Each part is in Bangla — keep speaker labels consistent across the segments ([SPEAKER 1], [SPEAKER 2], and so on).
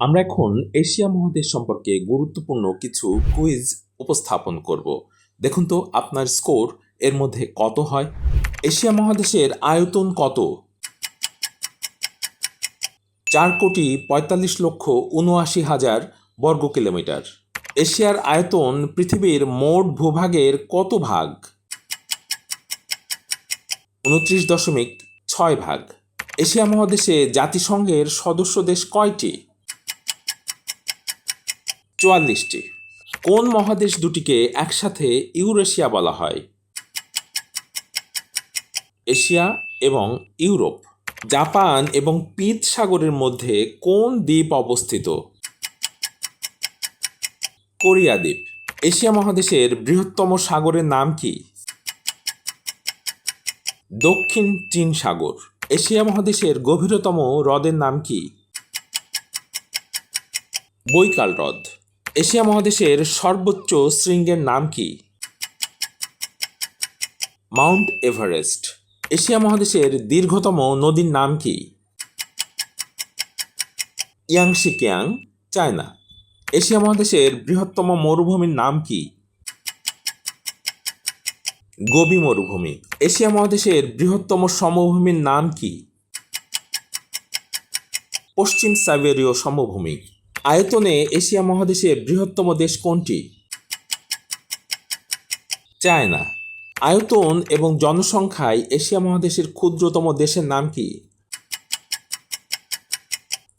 [SPEAKER 1] আমরা এখন এশিয়া মহাদেশ সম্পর্কে গুরুত্বপূর্ণ কিছু কুইজ উপস্থাপন করব। দেখুন তো, আপনার স্কোর এর মধ্যে কত হয়? এশিয়া মহাদেশের আয়তন কত? চার কোটি পঁয়তাল্লিশ লক্ষ উনআশি হাজার বর্গ কিলোমিটার। এশিয়ার আয়তন পৃথিবীর মোট ভূভাগের কত ভাগ? উনত্রিশ দশমিক ছয় ভাগ। এশিয়া মহাদেশে জাতিসংঘের সদস্য দেশ কয়টি? চুয়াল্লিশটি। কোন মহাদেশ দুটিকে একসাথে ইউরেশিয়া বলা হয়? এশিয়া এবং ইউরোপ। জাপান এবং পিত সাগরের মধ্যে কোন দ্বীপ অবস্থিত? কোরিয়া দ্বীপ। এশিয়া মহাদেশের বৃহত্তম সাগরের নাম কি? দক্ষিণ চীন সাগর। এশিয়া মহাদেশের গভীরতম হ্রদের নাম কি? বৈকাল হ্রদ। এশিয়া মহাদেশের সর্বোচ্চ শৃঙ্গের নাম কি? Mount Everest. এশিয়া মহাদেশের দীর্ঘতম নদীর নাম কি? ইয়াংশিকিয়াং চায়না। এশিয়া মহাদেশের বৃহত্তম মরুভূমির নাম কি? গোবি মরুভূমি। এশিয়া মহাদেশের বৃহত্তম সমভূমির নাম কি? পশ্চিম সাইবেরীয় সমভূমি। আয়তনে এশিয়া মহাদেশের বৃহত্তম দেশ কোনটি? চায়না। আয়তন এবং জনসংখ্যায় এশিয়া মহাদেশের ক্ষুদ্রতম দেশের নাম কি?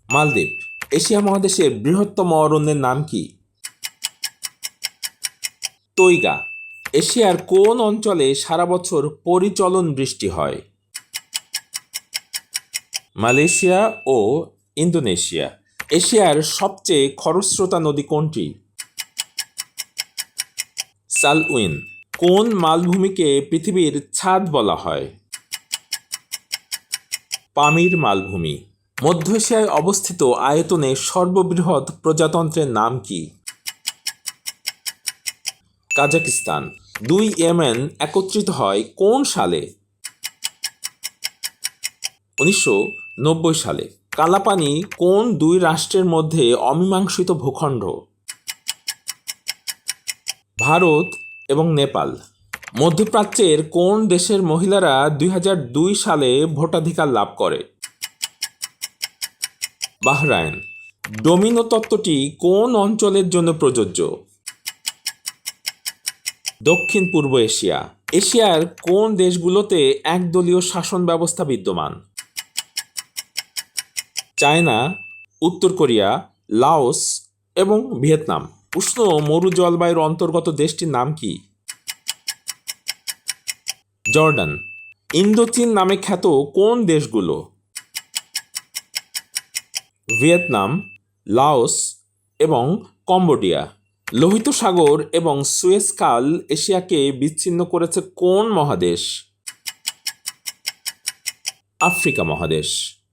[SPEAKER 1] মালদ্বীপ। এশিয়া মহাদেশের বৃহত্তম অরণ্যের নাম কি? তৈগা। এশিয়ার কোন অঞ্চলে সারা বছর পরিচলন বৃষ্টি হয়? মালয়েশিয়া ও ইন্দোনেশিয়া। এশিয়ার সবচেয়ে খরস্রোতা নদী কোনটি? সালউইন। কোন মালভূমিকে পৃথিবীর ছাদ বলা হয়? পামির মালভূমি। মধ্য এশিয়ায় অবস্থিত আয়তনে সর্ববৃহৎ প্রজাতন্ত্রের নাম কি? কাজাকিস্তান। দুই ইয়েমেন একত্রিত হয় কোন সালে? উনিশশো নব্বই সালে। কালাপানি কোন দুই রাষ্ট্রের মধ্যে অমীমাংসিত ভূখণ্ড? ভারত এবং নেপাল। মধ্যপ্রাচ্যের কোন দেশের মহিলারা দুই হাজার দুই সালে ভোটাধিকার লাভ করে? বাহরাইন। ডোমিনো তত্ত্বটি কোন অঞ্চলের জন্য প্রযোজ্য? দক্ষিণ পূর্ব এশিয়া। এশিয়ার কোন দেশগুলোতে একদলীয় শাসন ব্যবস্থা বিদ্যমান? চায়না, উত্তর কোরিয়া, লাওস এবং ভিয়েতনাম। উষ্ণ মরু জলবায়ুর অন্তর্গত দেশটির নাম কি? জর্ডান। ইন্দোচীন নামে খ্যাত কোন দেশগুলো? ভিয়েতনাম, লাওস এবং কম্বোডিয়া। লোহিত সাগর এবং সুয়েজ কাল এশিয়াকে বিচ্ছিন্ন করেছে কোন মহাদেশ? আফ্রিকা মহাদেশ।